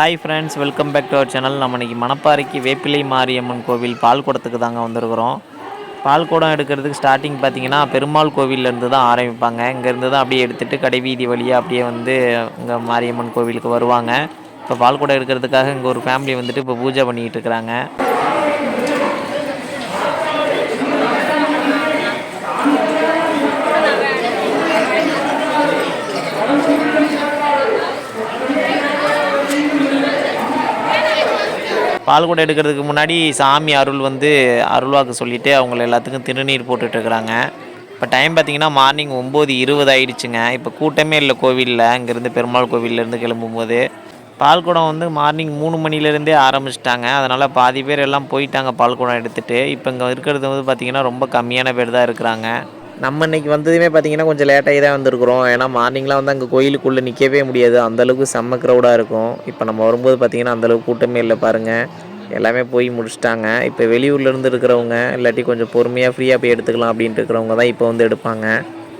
Hi friends welcome back to our channel நம்ம இன்றைக்கி மணப்பாறைக்கு வேப்பிலை மாரியம்மன் கோவில் பால்குடத்துக்கு தாங்க வந்திருக்கிறோம். பால்குடம் எடுக்கிறதுக்கு ஸ்டார்டிங் பார்த்தீங்கன்னா பெருமாள் கோவிலேருந்து தான் ஆரம்பிப்பாங்க. இங்கேருந்து தான் அப்படியே எடுத்துகிட்டு கடைவீதி வழியாக அப்படியே வந்து இங்கே மாரியம்மன் கோவிலுக்கு வருவாங்க. இப்போ பால்குடம் எடுக்கிறதுக்காக இங்கே ஒரு ஃபேமிலி வந்துட்டு இப்போ பூஜை பண்ணிக்கிட்டு இருக்கிறாங்க. பால்குடம் எடுக்கிறதுக்கு முன்னாடி சாமி அருள் வந்து அருள்வாக்கு சொல்லிவிட்டு அவங்கள எல்லாத்துக்கும் திருநீர் போட்டுட்டு இருக்கிறாங்க இப்போ டைம் பார்த்திங்கன்னா மார்னிங் ஒம்பது இருபது ஆயிடுச்சுங்க. இப்போ கூட்டமே இல்லை கோவிலில். இங்கேருந்து பெருமாள் கோவிலேருந்து கிளம்பும்போது. பால்குடம் வந்து மார்னிங் மூணு மணிலேருந்தே ஆரம்பிச்சிட்டாங்க. அதனால் பாதி பேர் எல்லாம் போயிட்டாங்க பால்குடம் எடுத்துகிட்டு இப்போ இங்கே இருக்கிறது வந்து பார்த்திங்கன்னா ரொம்ப கம்மியான பேர் தான் இருக்கிறாங்க. நம்ம இன்றைக்கி வந்ததுமே பார்த்தீங்கன்னா கொஞ்சம் லேட்டாகி தான் வந்திருக்கிறோம். ஏன்னா மார்னிங்லாம் வந்து அங்கே கோயிலுக்குள்ளே நிற்கவே முடியாது. அந்தளவுக்கு செம்ம க்ரௌடாக இருக்கும். இப்போ நம்ம வரும்போது பார்த்திங்கன்னா அந்தளவுக்கு கூட்டமே இல்லை பாருங்கள் எல்லாமே போய் முடிச்சிட்டாங்க. இப்போ வெளியூர்லேருந்து இருக்கிறவங்க இல்லாட்டி கொஞ்சம் பொறுமையாக ஃப்ரீயாக போய் எடுத்துக்கலாம் அப்படின்ட்டு இருக்கிறவங்க தான் இப்போ வந்து எடுப்பாங்க.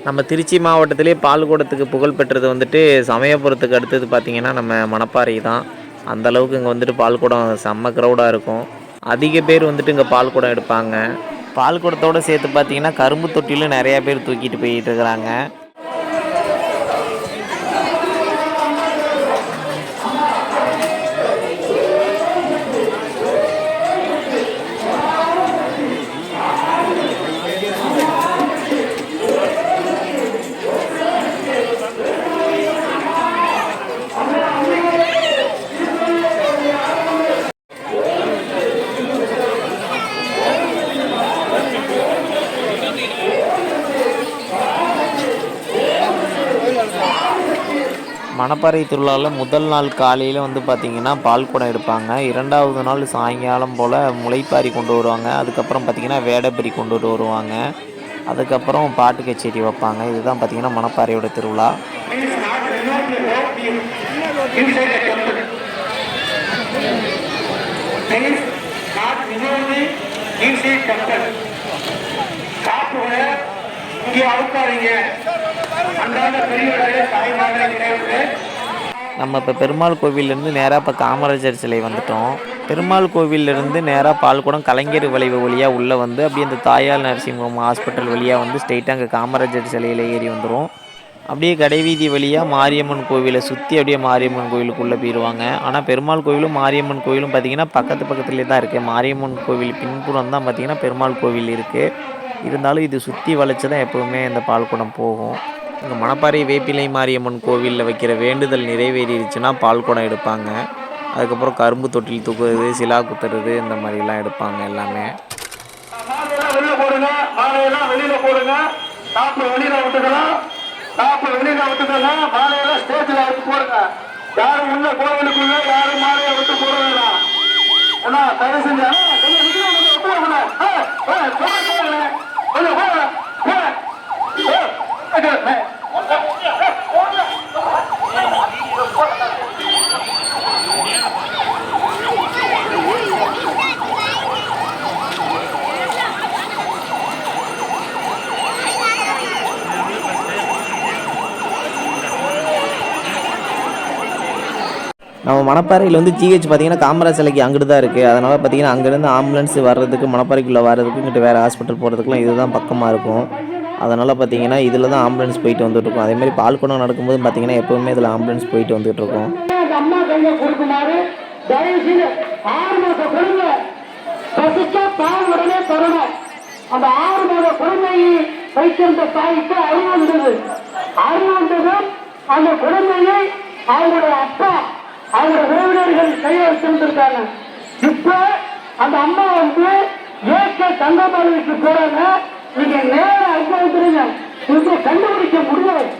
நம்ம திருச்சி மாவட்டத்திலே பால்குடத்துக்கு புகழ் பெற்றது வந்துட்டு சமயபுரத்துக்கு அடுத்தது பார்த்திங்கன்னா நம்ம மணப்பாறை தான். அந்த அளவுக்கு இங்கே வந்துட்டு பால்குடம் செம்ம க்ரௌடாக இருக்கும். அதிக பேர் வந்துட்டு இங்கே பால்குடம் எடுப்பாங்க. பால்குடத்தோடு சேர்த்து பார்த்தீங்கன்னா கரும்பு தொட்டிலும் நிறையா பேர் தூக்கிட்டு போயிட்டு இருக்கிறாங்க. மணப்பாறை திருவிழாவில் முதல் நாள் காலையில் வந்து பார்த்திங்கன்னா பால்குடம் எடுப்பாங்க. இரண்டாவது நாள் சாயங்காலம் போல் முளைப்பாரி கொண்டு வருவாங்க. அதுக்கப்புறம் பார்த்திங்கன்னா வேடபரி கொண்டு வருவாங்க. அதுக்கப்புறம் பாட்டு கச்சேரி வைப்பாங்க. இதுதான் பார்த்திங்கன்னா மணப்பாறையோட திருவிழா. Inside temple. இங்கே அவுக்காதீங்க அன்றாட பெரியவர்களே தாய்மார்களே நினைவுகளே நம்ம இப்போ பெருமாள் கோவிலேருந்து நேராக இப்போ காமராஜர் சிலை வந்துட்டோம். பெருமாள் கோவிலேருந்து நேராக பால்குடம் கலைஞர் வளைவு வழியாக உள்ளே வந்து அப்படியே அந்த தாயார் நரசிம்மம் ஹாஸ்பிட்டல் வழியாக வந்து ஸ்ட்ரெயிட்டாக அங்கே காமராஜர் சிலையில் ஏறி வந்துடும் அப்படியே கடைவீதி வழியாக மாரியம்மன் கோவிலை சுற்றி அப்படியே மாரியம்மன் கோவிலுக்குள்ளே போயிடுவாங்க ஆனால் பெருமாள் கோவிலும் மாரியம்மன் கோவிலும் பார்த்திங்கன்னா பக்கத்து பக்கத்துலேயே தான் இருக்குது மாரியம்மன் கோவில் பின்புறம் தான் பார்த்திங்கன்னா பெருமாள் கோவில் இருக்குது இருந்தாலும் இது சுற்றி வளைச்சு தான் எப்போவுமே இந்த பால்குடம் போகும் இங்கே மணப்பாறை வேப்பிலை மாரியம்மன் கோவிலில் வைக்கிற வேண்டுதல் நிறைவேறிடுச்சுன்னா பால் குடம் எடுப்பாங்க அதுக்கப்புறம் கரும்பு தொட்டில் தூக்குறது சிலா குத்துறது இந்த மாதிரிலாம் எடுப்பாங்க எல்லாமே மாலையெல்லாம் வெளியில போடுங்க மாலையெல்லாம் வெளியில போடுங்க டாப்பு வெளியில விட்டுக்கலாம் டாப்பு வெளியில விட்டுக்கலாம் மாலையெல்லாம் ஸ்டேஜ்ல விட்டு போடுங்க யாரும் உள்ள கோவிலுக்குள்ள யாரும் மாலையை விட்டு போட வேணாம் ஏன்னா தயவு செஞ்சு அண்ணா, கொஞ்சம் விட்டு வாங்க, விட்டு வாங்கண்ணா. ஏய், ஏய், போங்க, போங்க. கொஞ்சம் போங்க, போங்க. ஏய், ஏய், ஏய். நம்ம மணப்பாறையில் வந்து ஜிஹெச் பார்த்தீங்கன்னா காமராஜ் சிலைக்கு அங்கிட்டு தான் இருக்குது அதனால் பார்த்தீங்கன்னா அங்கேருந்து ஆம்புலன்ஸ் வர்றதுக்கு மணப்பாறைக்குள்ளே வர்றதுக்கு இங்கிட்டு வேறு ஹாஸ்பிட்டல் போகிறதுக்குலாம் இதுதான் பக்கமாக இருக்கும். அதனால் பார்த்தீங்கன்னா இதில் தான் ஆம்புலன்ஸ் போயிட்டு வந்துட்டுருக்கோம் அதேமாதிரி அதே பால்குடம் நடக்கும்போது பார்த்தீங்கன்னா எப்போவுமே இதில் ஆம்புலன்ஸ் போயிட்டு வந்துட்டுருக்கோம் அந்த ஆறு மாத குழந்தையை வைத்திருந்த தாய்க்கு அறிவு வந்தது. அறிவு வந்ததும் அந்த குழந்தையை அவங்களுடைய அப்பா அவங்களுடைய உறவினர்கள் கையை வச்சிருந்திருக்காங்க இப்ப அந்த அம்மா வந்து ஏற்க தங்கமலைக்கு போறாங்க. நீங்க நேரம் அனுபவிக்கிறீங்க வந்துருங்க இங்க கண்டுபிடிக்க முடியாது.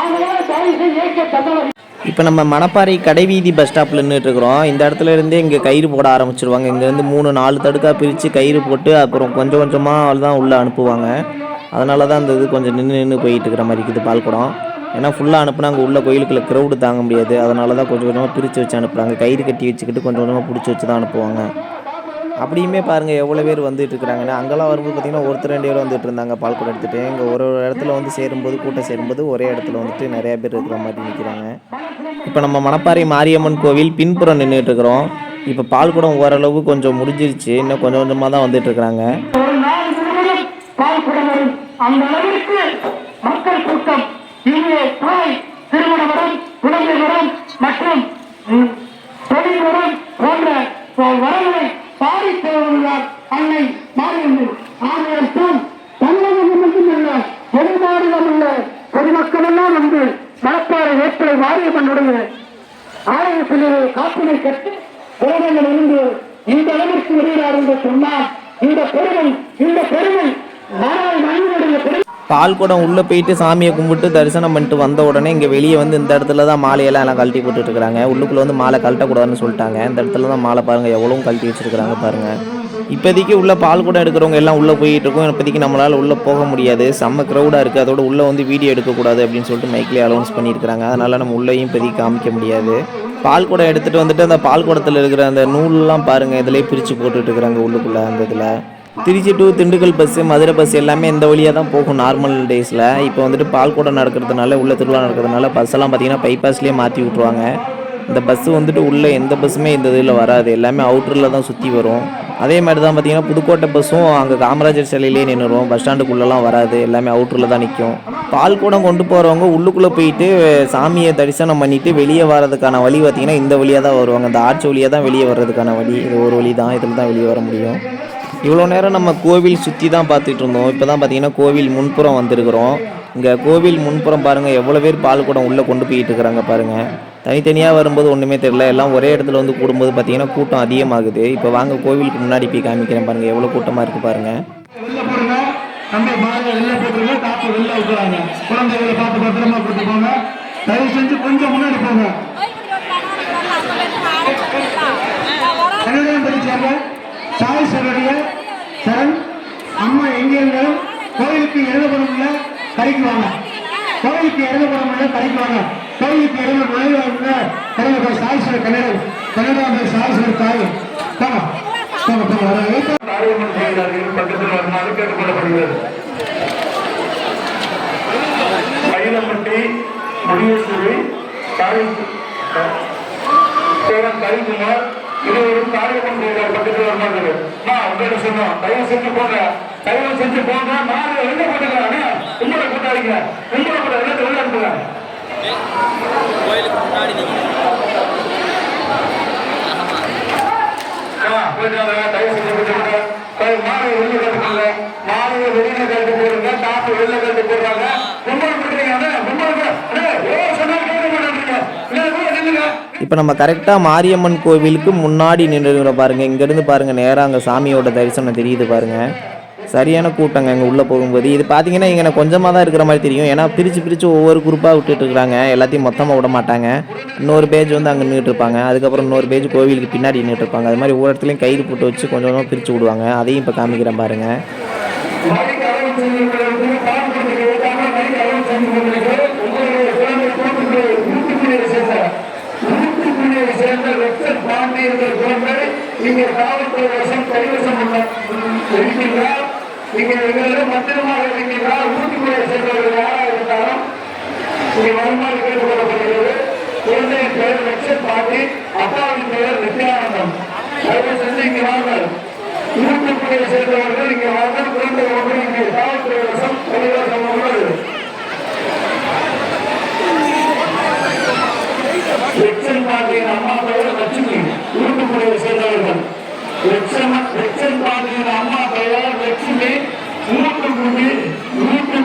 அதனால தயவு ஏற்க தங்கமலை இப்போ நம்ம மணப்பாறை கடைவீதி பஸ் ஸ்டாப்பில் நின்றுட்டு இருக்கிறோம். இந்த இடத்துல இருந்தே இங்கே கயிறு போட ஆரம்பிச்சிருவாங்க. இங்கேருந்து மூணு நாலு தடுக்காக பிரித்து கயிறு போட்டு அப்புறம் கொஞ்சம் கொஞ்சமாக தான் உள்ளே அனுப்புவாங்க. அதனால தான் அந்த இது கொஞ்சம் நின்று நின்று போயிட்டு இருக்கிற மாதிரி இருக்குது பால்குடம். ஏன்னா ஃபுல்லாக அனுப்புனா அங்கே உள்ள கோயிலுக்குள்ள க்ரௌடு தாங்க முடியாது. அதனால தான் கொஞ்சம் கொஞ்சமாக பிரித்து வச்சு அனுப்புகிறாங்க கயிறு கட்டி வச்சுக்கிட்டு கொஞ்சம் கொஞ்சமாக பிடிச்சி வச்சு தான் அனுப்புவாங்க. அப்படியுமே பாருங்கள் எவ்வளோ பேர் வந்துட்டு இருக்கிறாங்கன்னா அங்கெல்லாம் வரும்போது பார்த்தீங்கன்னா ஒருத்தர் ரெண்டு பேர் வந்துட்டு இருந்தாங்க பால்குடம் எடுத்துகிட்டு இங்கே ஒரு ஒரு இடத்துல வந்து சேரும்போது கூட்டம் சேரும்போது ஒரே இடத்துல வந்துட்டு நிறையா பேர் இருக்கிற மாதிரி நிற்கிறாங்க இப்போ நம்ம மணப்பாறை மாரியம்மன் கோவில் பின்புறம் நின்றுட்டு இருக்கிறோம். இப்போ பால்குடம் ஓரளவு கொஞ்சம் முடிஞ்சிருச்சு. இன்னும் கொஞ்சம் கொஞ்சமாக தான் வந்துட்டு இருக்கிறாங்க. அந்த அளவிற்கு மக்கள் கூட்டம் இங்கே தாய் திருமண வரம் குழந்தை வரம் மற்றும் தொழில் வரம் போன்ற வரங்களை பாடி போவதுதான் அன்னை மாரியம்மன். ஆலயம் தான் தமிழகம் மட்டுமல்ல வெளிநாடுகள் உள்ள பொதுமக்கள் எல்லாம் வந்து மணப்பாறை வேப்பலை மாரியம்மனுடைய ஆலயத்திலே காப்பினை கட்டி கோடங்கள் இருந்து இந்த அளவிற்கு வருகிறார் என்று சொன்னால் இந்த பெருமை இந்த பெருமை பால்குடம் பால் குடம் உள்ளே போயிட்டு சாமியை கும்பிட்டு தரிசனம் பண்ணிட்டு வந்த உடனே இங்கே வெளியே வந்து இந்த இடத்துல தான் மாலையெல்லாம் எல்லாம் கழட்டி போட்டுட்டு உள்ளுக்குள்ளே வந்து மாலை கழட்டக்கூடாதுன்னு சொல்லிட்டாங்க. இந்த இடத்துல தான் மாலை பாருங்கள் எவ்வளோ கழட்டி வச்சிருக்காங்க பாருங்கள் இப்போதைக்கு உள்ள பால் குடம் எடுக்கிறவங்க எல்லாம் உள்ளே போயிட்டு இருக்கோம். இப்போதைக்கு நம்மளால் உள்ளே போக முடியாது. செம்ம க்ரௌடாக இருக்குது அதோட உள்ளே வந்து வீடியோ எடுக்கக்கூடாது அப்படின்னு சொல்லிட்டு மைக்லேயே அலௌன்ஸ் பண்ணியிருக்காங்க அதனால் நம்ம உள்ளேயும் இப்போதைக்கு காமிக்க முடியாது. பால் குடம் எடுத்துகிட்டு வந்துட்டு அந்த பால் குடத்தில் இருக்கிற அந்த நூல்லாம் பாருங்கள் இதிலே பிரித்து போட்டுட்டு இருக்கிறாங்க உள்ளுக்குள்ளே அந்த இதில். Trichy to Dindigul bus Madurai bus எல்லாமே இந்த வழியாக தான் போகும் நார்மல் டேஸில் இப்போ வந்துட்டு பால்கூடம் நடக்கிறதுனால உள்ள திருவிழா நடக்கிறதுனால பஸ் எல்லாம் பார்த்தீங்கன்னா பைபாஸ்லேயே மாற்றி விட்ருவாங்க இந்த பஸ்ஸு வந்துட்டு உள்ளே எந்த பஸ்ஸுமே இந்த இதில் வராது. எல்லாமே அவுட்டரில் தான் சுற்றி வரும். அதே மாதிரி தான் பார்த்தீங்கன்னா புதுக்கோட்டை பஸ்ஸும் அங்கே காமராஜர் சிலையிலே நின்றுடும் பஸ் ஸ்டாண்டுக்குள்ளெல்லாம் வராது. எல்லாமே அவுட்டரில் தான் நிற்கும் பால்கூடம் கொண்டு போகிறவங்க உள்ளுக்குள்ளே போயிட்டு சாமியை தரிசனம் பண்ணிவிட்டு வெளியே வர்றதுக்கான வழி பார்த்தீங்கன்னா இந்த வழியாக தான் வருவாங்க. இந்த ஆர்ச் வழியாக தான் வெளியே வர்றதுக்கான வழி. இது ஒரு வழி தான் இதில் தான் வெளியே வர முடியும். இவ்வளோ நேரம் நம்ம கோவில் சுற்றி தான் பார்த்துட்டு இருந்தோம். இப்போ தான் பார்த்தீங்கன்னா கோவில் முன்புறம் வந்திருக்கிறோம். இங்கே கோவில் முன்புறம் பாருங்கள் எவ்வளோ பேர் பால் குடம் உள்ளே கொண்டு போயிட்டு இருக்கிறாங்க பாருங்கள் தனித்தனியாக வரும்போது ஒன்றுமே தெரியல. எல்லாம் ஒரே இடத்துல வந்து கூடும்போது பார்த்தீங்கன்னா கூட்டம் அதிகமாகுது. இப்போ வாங்க கோவிலுக்கு முன்னாடி போய் காமிக்கிறேன் பாருங்கள் எவ்வளோ கூட்டமாக இருக்குது பாருங்கள் வெளில போடுங்க தம்பி மாலை வெளில போட்டுருங்க காப்பு வெளில விட்டுறாங்க குழந்தைகளை பார்த்து பத்திரமா கூட்டு போங்க. தயவு செஞ்சு கொஞ்சம் முன்னாடி போங்க. படிச்சாங்க சாய் சரணிய சரண். அம்மா எங்கே இருந்தாலும் கோயிலுக்கு இறங்கப்படும் இல்ல கடைக்கு வாங்க. கோயிலுக்கு இறங்கப்படும் இல்ல கடைக்கு வாங்க. கோயிலுக்கு இறங்க நுழைவாங்க தலைவர் போய் சாய் சர கன்னடம் கன்னடம் சாய் தாய். போங்க போங்க போங்க. வர காரியமன் பக்கத்தில் வருமாறு கேட்டுக்கொள்ளப்படுகிறது. மயிலம்பட்டி முடியேஸ்வரி தாய் சேரம் கரிகுமார் பக்கத்தில் நான் உங்கள்கிட்ட சொன்னோம். தயவு செஞ்சு போங்க. தயவு செஞ்சு போங்க. நாலு வெளில போட்டுக்கிறாங்க உங்களை கூட்டாளிங்க உங்களை கூட வெளில வெளில அனுப்புங்க. தயவு செஞ்சு போயிட்டு வாங்க. தயவு மாலை வெளில கட்டுங்க மாலையை வெளியில கட்டு போடுங்க. டாப்பு வெளில கட்டு போடுறாங்க. கும்பல் பண்றீங்க இப்போ நம்ம கரெக்டாக மாரியம்மன் கோவிலுக்கு முன்னாடி நின்றுக்கிறோம் பாருங்கள் இங்கேருந்து பாருங்கள் நேராக அங்கே சாமியோட தரிசனம் தெரியுது பாருங்கள் சரியான கூட்டங்க இங்கே உள்ளே போகும்போது. இது பார்த்தீங்கன்னா இங்கே கொஞ்சமாக தான் இருக்கிற மாதிரி தெரியும். ஏன்னா பிரித்து பிரித்து ஒவ்வொரு குரூப்பாக விட்டுட்டு இருக்கிறாங்க எல்லாத்தையும் மொத்தமாக விட மாட்டாங்க. இன்னொரு பேஜ் வந்து அங்கே நின்றுட்டு இருப்பாங்க. அதுக்கப்புறம் இன்னொரு பேஜ் கோவிலுக்கு பின்னாடி நின்றுட்டு இருப்பாங்க. அது மாதிரி ஒவ்வொரு இடத்துலையும் கயிறு போட்டு வச்சு கொஞ்சம் கொஞ்சமாக பிரித்து விடுவாங்க. அதையும் இப்போ காமிக்கிறேன் பாருங்கள் இருக்கிறார் நீங்கள் எங்களிடம் பத்திரமாக இருக்கிறார் தூத்துக்குடியை சேர்ந்தவர்கள் யாராக இருந்தாலும் இங்கே வருமாறு கேட்டுக்கொள்ளப்படுகிறது குழந்தையின் பெயர் வெக்சல் பாண்டி அப்பாவின் பெயர் நித்யானந்தம் தயவு செஞ்சு இங்கே சேர்ந்தவர்கள் இங்கே வாங்க குழந்தை ஒன்று இங்கே காவல்துறை வசம் கைவசம் உள்ளது லட்சன் பாண்டியன் அம்மா பெயர் லட்சுமி தூத்துக்குடியை சேர்ந்தவர்கள் லட்சன் லட்சன் பாண்டியன் அம்மா பெயர் லட்சுமி தூத்துக்குடி தூத்துக்குடி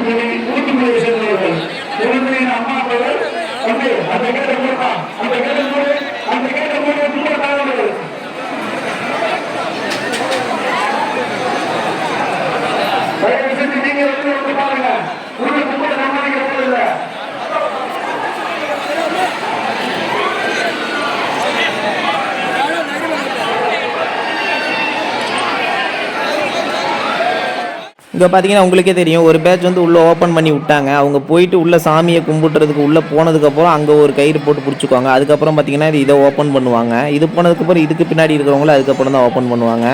இங்கே பார்த்தீங்கன்னா உங்களுக்கே தெரியும் ஒரு பேட்ச் வந்து உள்ளே ஓப்பன் பண்ணி விட்டாங்க. அவங்க போயிட்டு உள்ளே சாமியை கும்பிட்டுறதுக்கு உள்ளே போனதுக்கப்புறம் அங்கே ஒரு கயிறு போட்டு பிடிச்சிக்குவாங்க. அதுக்கப்புறம் பார்த்தீங்கன்னா இது இதை ஓப்பன் பண்ணுவாங்க. இது போனதுக்கப்புறம் இதுக்கு பின்னாடி இருக்கிறவங்கள அதுக்கப்புறம் தான் ஓப்பன் பண்ணுவாங்க.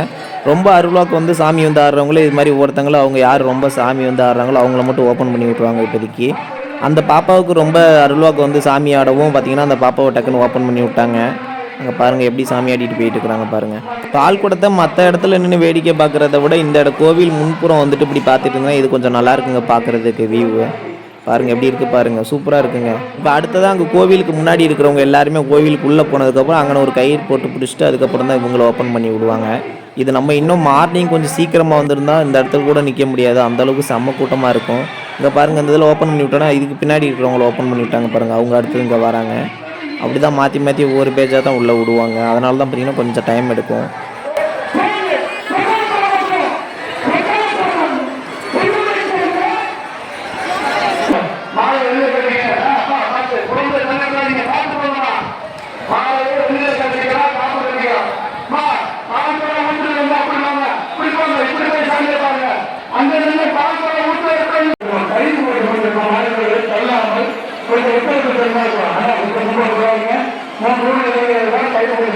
ரொம்ப அருளாக்கு வந்து சாமி வந்து ஆடுறவங்களே இது மாதிரி ஒவ்வொருத்தங்களும் அவங்க யார் ரொம்ப சாமி வந்து ஆடுறாங்களோ அவங்கள மட்டும் ஓப்பன் பண்ணி விட்டுருவாங்க இப்போதைக்கு. அந்த பாப்பாவுக்கு ரொம்ப அருள்வாக்கு வந்து சாமி ஆடவும் பார்த்தீங்கன்னா அந்த பாப்பாவை டக்குன்னு ஓப்பன் பண்ணி விட்டாங்க. அங்கே பாருங்கள் எப்படி சாமி ஆடிட்டு போயிட்டு இருக்கிறாங்க பாருங்கள் பால் குடத்தை மற்ற இடத்துல நின்று வேடிக்கை பார்க்குறத விட இந்த இட கோவில் முன்புறம் வந்துட்டு இப்படி பார்த்துட்டு இருந்தால் இது கொஞ்சம் நல்லா இருக்குங்க பார்க்குறதுக்கு வியூவு பாருங்க எப்படி இருக்குது பாருங்கள் சூப்பராக இருக்குங்க. இப்போ அடுத்ததான் அங்கே கோவிலுக்கு முன்னாடி இருக்கிறவங்க எல்லாருமே கோவிலுக்குள்ளே போனதுக்கப்புறம் அங்கே ஒரு கயிறு போட்டு பிடிச்சிட்டு அதுக்கப்புறம் தான் இவங்களை ஓப்பன் பண்ணி விடுவாங்க. இது நம்ம இன்னும் மார்னிங் கொஞ்சம் சீக்கிரமாக வந்திருந்தால் இந்த இடத்துல கூட நிற்க முடியாது. அந்த அளவுக்கு செம்ம கூட்டமாக இருக்கும். இங்கே பாருங்கள் இந்த இதில் ஓப்பன் பண்ணி விட்டோன்னா இதுக்கு பின்னாடி இருக்கிறவங்கள ஓப்பன் பண்ணி விட்டாங்க பாருங்கள் அவங்க அடுத்து இங்கே வராங்க. அப்படி தான் மாற்றி மாற்றி ஒவ்வொரு பேஜாக தான் உள்ளே விடுவாங்க. அதனால தான் பார்த்தீங்கன்னா கொஞ்சம் டைம் எடுக்கும் மாலை வெளியே கட்டிங்க அப்பா பார்த்து குழந்தை கண்ணாடிங்க பார்த்து போகலாம் மாலை வெளியே கட்டிக்கலாம் பார்த்து கட்டிக்கலாம் மா பாலத்தோட ஊற்று வந்து அப்படி வாங்க இப்படி போங்க இப்படி போய் சாமியை பாருங்க அங்க நின்று பாலத்தோட ஊற்று எப்படி கைது போய் கொண்டிருக்கோம் மாணவர்கள் தள்ளாமல் கொஞ்சம் ஒத்துழைப்பு தெரிஞ்சாங்க ஆனால் இப்போ ரொம்ப வருவாங்க மூன்று ஊழியர்கள் கைது போய்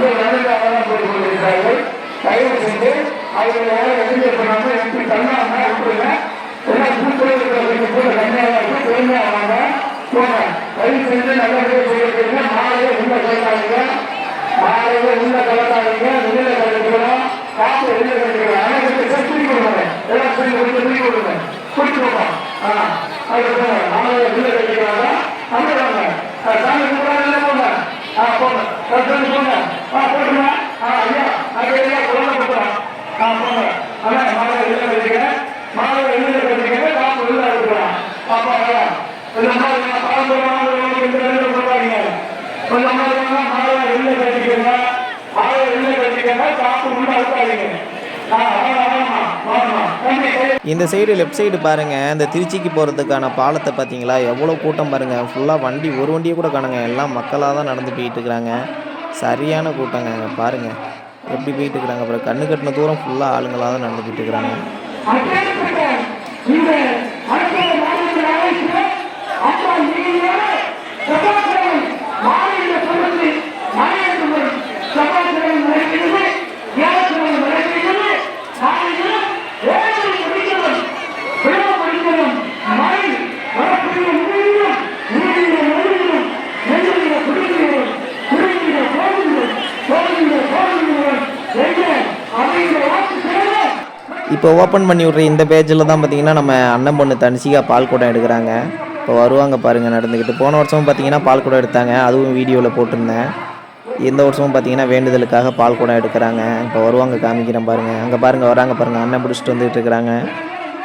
கொண்டிருக்கிறார்கள் உங்கள் போய் கொண்டிருக்கிறார்கள் தயவு செய்து அவர்கள் எதிர்ப்பு பண்ணாமல் எப்படி தள்ளாம விட்டுருங்க எல்லாம் கூட்டுறவு இருக்கிறவங்க கூட கம்மியாக இருக்கும். பொறுமையாக போங்க. தயவு செஞ்சு நல்லபடியாக செய்யறதுக்கு மாலையை உள்ள கலக்காதீங்க. மாலையை உள்ள கலக்காதீங்க. வெளியில கலக்கலாம் காப்பு வெளியில கலக்கலாம் அனைத்து சக்தி கொடுங்க எல்லாம் சொல்லி கொடுத்து பிடி கொடுங்க குடிச்சுக்கோங்க ஆ அது மாலையை கட்டிக்கிறாங்க அங்கே வாங்க. சாமி கூப்பிடாங்க போங்க. ஆ போங்க சொல்லி போங்க ஆ போட்டுங்க ஆ ஐயா அங்கே ஐயா குழந்தை கொடுக்குறோம் ஆ போங்க அண்ணா மாலையை உள்ள கட்டிக்கிறேன் மாலை வெளியில கட்டிக்கிறேன் காப்பு உள்ள இருக்கிறான் அப்பா வேணாம் கொஞ்சம் மாதிரி பாரம்பரியமான இந்த ரெண்டு சொல்றாங்க கொஞ்சம் மாலை மாலை உள்ள ஆ. இந்த சைடு லெஃப்ட் சைடு பாருங்கள் இந்த திருச்சிக்கு போகிறதுக்கான பாலத்தை பார்த்தீங்களா எவ்வளோ கூட்டம் பாருங்கள் ஃபுல்லாக வண்டி ஒரு வண்டியை கூட காணுங்க. எல்லாம் மக்களாக தான் நடந்து போயிட்டு இருக்கிறாங்க சரியான கூட்டங்க பாருங்க. பாருங்கள் எப்படி போயிட்டு இருக்கிறாங்க அப்புறம் கண்ணு கட்டின தூரம் ஃபுல்லாக ஆளுங்களாக தான் நடந்து போயிட்டு இருக்கிறாங்க இப்போ ஓப்பன் பண்ணி விட்ற இந்த பேஜில் தான் பார்த்தீங்கன்னா நம்ம அண்ணன் பொண்ணு தனிசிகா பால் குடம் எடுக்கிறாங்க. இப்போ வருவாங்க பாருங்கள் நடந்துக்கிட்டு போன வருஷமும் பார்த்தீங்கன்னா பால் கூடம் எடுத்தாங்க. அதுவும் வீடியோவில் போட்டிருந்தேன். இந்த வருஷமும் பார்த்தீங்கன்னா வேண்டுதலுக்காக பால் குடம் எடுக்கிறாங்க. இப்போ வருவாங்க காமிக்கிறேன் பாருங்கள் அங்கே பாருங்கள் வராங்க பாருங்கள் அண்ணன் பிடிச்சிட்டு வந்துட்டு இருக்கிறாங்க.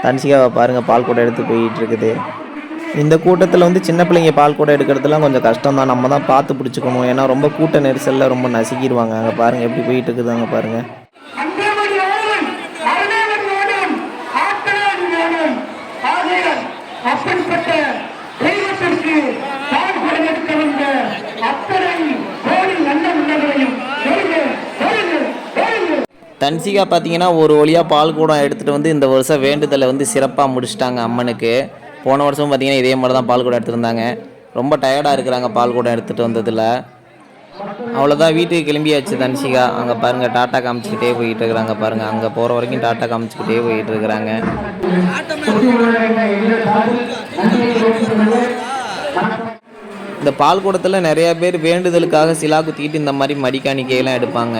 தனிசிகாவை பாருங்கள் பால் குடம் எடுத்து போயிட்டு இருக்குது. இந்த கூட்டத்தில் வந்து சின்ன பிள்ளைங்க பால் குடம் எடுக்கிறதுலாம் கொஞ்சம் கஷ்டம் தான். நம்ம தான் பார்த்து பிடிச்சிக்கணும். ஏன்னா ரொம்ப கூட்ட நெரிசலில் ரொம்ப நசுக்கிடுவாங்க. அங்கே பாருங்கள் எப்படி போயிட்டு இருக்குது அங்கே பாருங்கள் தன்சிகா பார்த்தீங்கன்னா ஒரு வழியாக பால் கூடம் எடுத்துகிட்டு வந்து இந்த வருஷம் வேண்டுதலை வந்து சிறப்பாக முடிச்சிட்டாங்க அம்மனுக்கு. போன வருஷம் பார்த்தீங்கன்னா இதே மாதிரி தான் பால் கூடம் எடுத்துருந்தாங்க ரொம்ப டயர்டாக இருக்கிறாங்க பால் கூடம் எடுத்துகிட்டு வந்ததில். அவ்வளோதான் வீட்டுக்கு கிளம்பியாச்சு தன்சிகா. அங்கே பாருங்கள் டாட்டா காமிச்சிக்கிட்டே போயிட்டு இருக்கிறாங்க பாருங்கள் அங்கே போகிற வரைக்கும் டாட்டா காமிச்சிக்கிட்டே போயிட்டு இருக்கிறாங்க. இந்த பால் கூடத்தில் பேர் வேண்டுதலுக்காக சிலா குத்திக்கிட்டு இந்த மாதிரி மடிக்காணிக்கையெல்லாம் எடுப்பாங்க.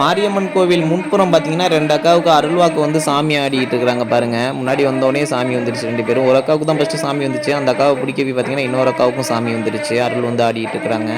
மாரியம்மன் கோவில் முன்புறம் பார்த்தீங்கன்னா ரெண்டு அக்காவுக்கு அருள்வாக்கு வந்து சாமி ஆடிட்டு இருக்கிறாங்க பாருங்க. முன்னாடி வந்தோடனே சாமி வந்துருச்சு ரெண்டு பேரும். ஒரு அக்காவுக்கு தான் ஃபஸ்ட்டு சாமி வந்துச்சு. அந்த அக்காவை பிடிக்கவே பார்த்தீங்கன்னா இன்னொரு அக்காவுக்கும் சாமி வந்துருச்சு. அருள் வந்து ஆடிட்டு இருக்கிறாங்க.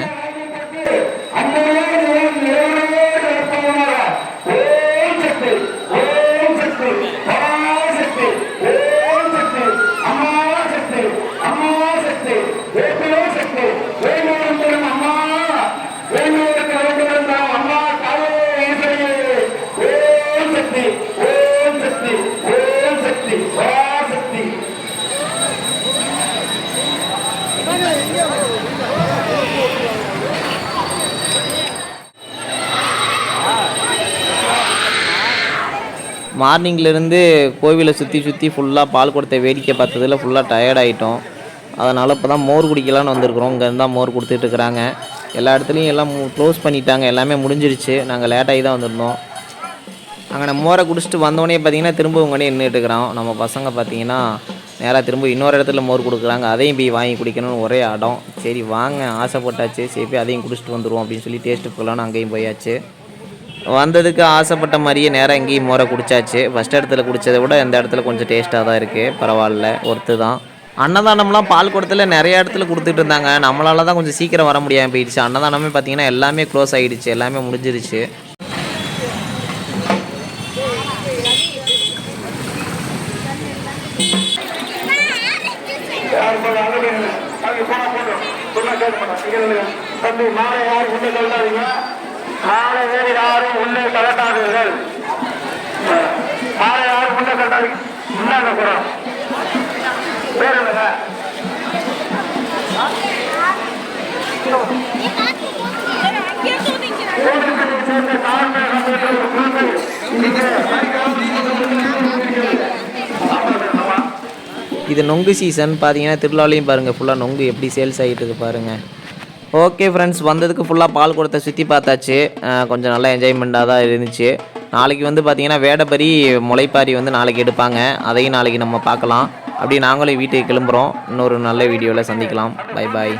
மார்னிங்லேருந்து கோவிலை சுற்றி சுற்றி ஃபுல்லாக பால் கொடுத்த வேடிக்கை பார்த்ததில் ஃபுல்லாக டயர்ட் ஆகிட்டோம் அதனால் இப்போ தான் மோர் குடிக்கலான்னு வந்திருக்கிறோம். இங்கேருந்து தான் மோர் கொடுத்துட்ருக்குறாங்க எல்லா இடத்துலையும் எல்லாம் க்ளோஸ் பண்ணிட்டாங்க. எல்லாமே முடிஞ்சிருச்சு. நாங்கள் லேட்டாகி தான் வந்திருந்தோம். அங்கே நம்ம மோரை குடிச்சிட்டு வந்தோடனே பார்த்தீங்கன்னா திரும்ப உங்கனே நின்றுட்டுருக்குறோம் நம்ம பசங்க பார்த்தீங்கன்னா நேராக திரும்ப இன்னொரு இடத்துல மோர் கொடுக்குறாங்க. அதையும் போய் வாங்கி குடிக்கணும்னு ஒரே இடம் சரி வாங்க. ஆசைப்பட்டாச்சு. சரி போய் அதையும் குடிச்சிட்டு வந்துடுவோம் அப்படின்னு சொல்லி டேஸ்ட்டு போகலான்னு அங்கேயும் போயாச்சு. வந்ததுக்கு ஆசைப்பட்ட மாதிரியே நேராக எங்கேயும் மோரை குடிச்சாச்சு. ஃபஸ்ட் இடத்துல குடித்ததை விட இந்த இடத்துல கொஞ்சம் டேஸ்ட்டாக தான் இருக்குது பரவாயில்ல ஒர்த்து தான். அன்னதானம்லாம் பால் குடத்துல நிறைய இடத்துல கொடுத்துட்டு இருந்தாங்க. நம்மளால தான் கொஞ்சம் சீக்கிரம் வர முடியாமல் போயிடுச்சு. அன்னதானமே பார்த்தீங்கன்னா எல்லாமே க்ளோஸ் ஆகிடுச்சு எல்லாமே முடிஞ்சிருச்சு. தம்பி மாலை யாரும் உள்ளே யாரும் உள்ளே கலட்டாதீர்கள். யாரும் உள்ளே பேர் என்னங்க இது நொங்கு சீசன் பார்த்தீங்கன்னா திருவிழாலையும் பாருங்கள் ஃபுல்லாக நொங்கு எப்படி சேல்ஸ் ஆகிட்டு இருக்கு பாருங்கள் ஓகே ஃப்ரெண்ட்ஸ் வந்ததுக்கு ஃபுல்லாக பால் கொடுத்த சுற்றி பார்த்தாச்சு. கொஞ்சம் நல்லா என்ஜாய்மெண்ட்டாக தான் இருந்துச்சு. நாளைக்கு வந்து பார்த்தீங்கன்னா வேடபரி முளைப்பாரி வந்து நாளைக்கு எடுப்பாங்க. அதையும் நாளைக்கு நம்ம பார்க்கலாம். அப்படி நாங்களும் வீட்டுக்கு கிளம்புறோம். இன்னொரு நல்ல வீடியோவில் சந்திக்கலாம். Bye bye